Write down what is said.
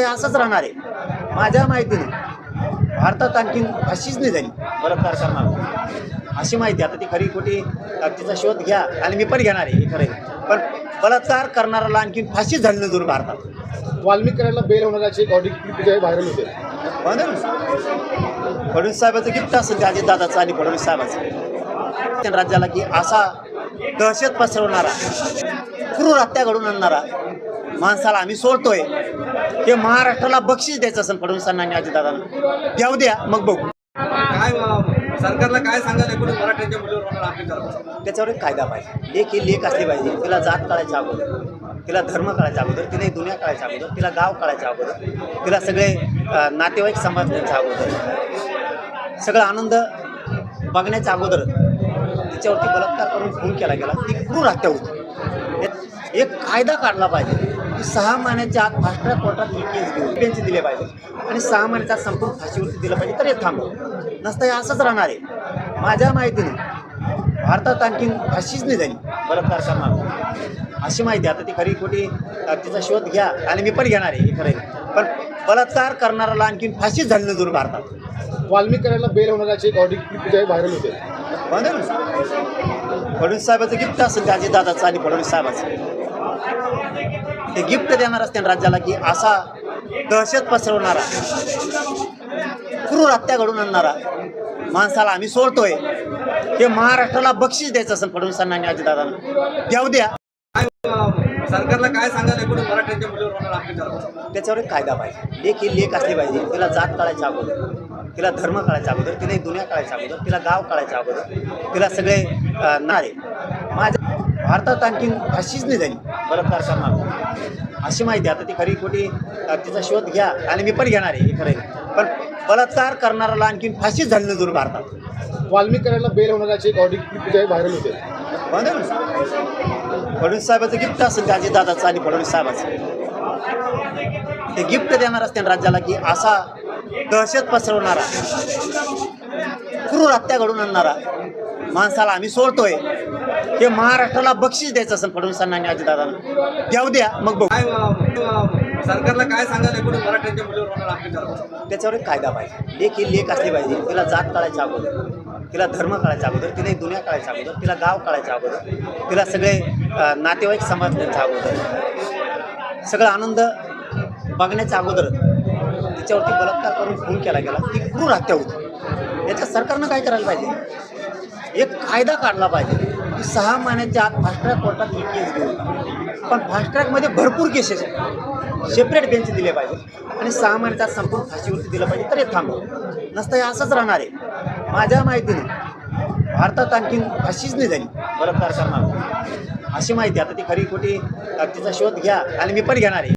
हे असंच राहणार आहे. माझ्या माहितीनं भारतात आणखीन फाशीच नाही झाली बलात्कार करणार. अशी माहिती आता ती खरी खोटी तिचा शोध घ्या आणि मी पण घेणार आहे हे खरं. पण बलात्कार करणाऱ्याला आणखीन फाशीच झाली नाही दोन भारतात वाल्मिक करायला बेल होण्याची एक जे व्हायरल होते. म्हणून फडणवीस साहेबाचं गिफ्ट असेल ते अजितदादाचं आणि फडणवीस साहेबाचं. राज्याला की असा दहशत पसरवणारा क्रूर हत्या घडून आणणारा माणसाला आम्ही सोडतोय. हे महाराष्ट्राला बक्षीस द्यायचं असेल फडणवीसांना आणि अजितदादांना द्याऊ द्या मग बघू. काय सरकारला काय सांगाल एकूण मराठ्यांच्या मुलीवर त्याच्यावर एक कायदा पाहिजे. लेख ही लेख असली पाहिजे. तिला जात कळायच्या अगोदर तिला धर्म कळायच्या अगोदर तिला दुनिया कळायच्या अगोदर तिला गाव कळायच्या अगोदर तिला सगळे नातेवाईक समजण्याच्या अगोदर सगळा आनंद बघण्याच्या अगोदर तिच्यावरती बलात्कार करून खून केला गेला. ती क्रूर हत्या होती. एक- कायदा काढला पाहिजे. सहा महिन्याच्या आत फास्ट ट्रॅक कोर्टात ही केस बेंच दिले पाहिजे. आणि सहा महिन्याच्या आत संपूर्ण फाशीवरती दिलं पाहिजे. तर हे थांबव नसतं हे असंच राहणार आहे. माझ्या माहितीने भारतात आणखीन फाशीच नाही झाली. बलात्कार करणार अशी माहिती आता ती खरी खोटी तिचा शोध घ्या. आणि मी पण घेणार आहे हे खरं. पण बलात्कार करणाऱ्याला आणखीन फाशीच झाली नाही दोन भारतात. वाल्मिक करायला बेल होण्याची एक जे व्हायरल होते. फडणवीस साहेबाचं गिफ्ट असेल ते अजितदादाचं आणि फडणवीस साहेबाचं. ते गिफ्ट देणार असते राज्याला की असा दहशत पसरवणारा क्रूर हत्या घडून आणणारा माणसाला आम्ही सोडतोय. हे महाराष्ट्राला बक्षीस द्यायचं असेल फडणवीसांना आणि अजितदादांना द्याऊ द्या. सरकारला काय सांगाल एकूण मराठ्यांच्या मुलीवर होणार त्याच्यावर एक कायदा पाहिजे. लेख ही लेख असली पाहिजे. तिला जात कळायच्या अगोदर तिला धर्म कळायच्या अगोदर तिला दुनिया कळायच्या अगोदर तिला गाव कळायच्या अगोदर तिला सगळे नारे. भारतात आणखीन फाशीच नाही झाली. बलात्कार करणार. अशी माहिती आता ती खरी खोटी तिचा शोध घ्या. आणि मी पण घेणार आहे हे खरं. पण बलात्कार करणाऱ्याला आणखीन फाशीच झाली नाही दोन भारतात. वाल्मिक करायला बेल होण्याची एक ऑडिओ क्लिप जे व्हायरल होते. फडणवीस साहेबाचं गिफ्ट असेल ते अजितदादाचं आणि फडणवीस साहेबाचं. ते गिफ्ट देणार असते राज्याला की असा दहशत पसरवणारा क्रूर हत्या घडून आणणारा माणसाला आम्ही सोडतोय. हे महाराष्ट्राला बक्षीस द्यायचं असेल फडणवीसांना आणि अजितदादांना द्याऊ द्या मग बघू. सरकारला काय सांगाल एकूण मराठ्यांच्या मुलीवर होणार अत्याचार त्याच्यावर एक कायदा पाहिजे. लेख ही लेख असली पाहिजे. तिला जात कळायच्या अगोदर तिला धर्म कळायच्या अगोदर तिला ही दुनिया कळायच्या अगोदर तिला गाव कळायच्या अगोदर तिला सगळे नातेवाईक समजण्याच्या अगोदर. सगळा आनंद बघण्याच्या अगोदर तिच्यावरती बलात्कार करून खून केला गेला. ती क्रूर हत्या होती. याच्या सरकारनं काय करायला पाहिजे? एक कायदा काढला पाहिजे की सहा महिन्याच्या आत फास्ट ट्रॅक कोर्टात ही केस घेऊ पण फास्ट ट्रॅकमध्ये भरपूर केसेस आहेत. सेपरेट बेंच दिले पाहिजे आणि सहा महिन्याच्या आत संपूर्ण फाशीवरती दिलं पाहिजे. तर हे थांबव. नसतं हे असंच राहणार आहे. माझ्या माहितीने भारतात आणखीन फाशीच नाही झाली. बलात्कार करणार. अशी माहिती आता ती खरी खोटी अ, तिचा शोध घ्या. आणि मी पण घेणार आहे.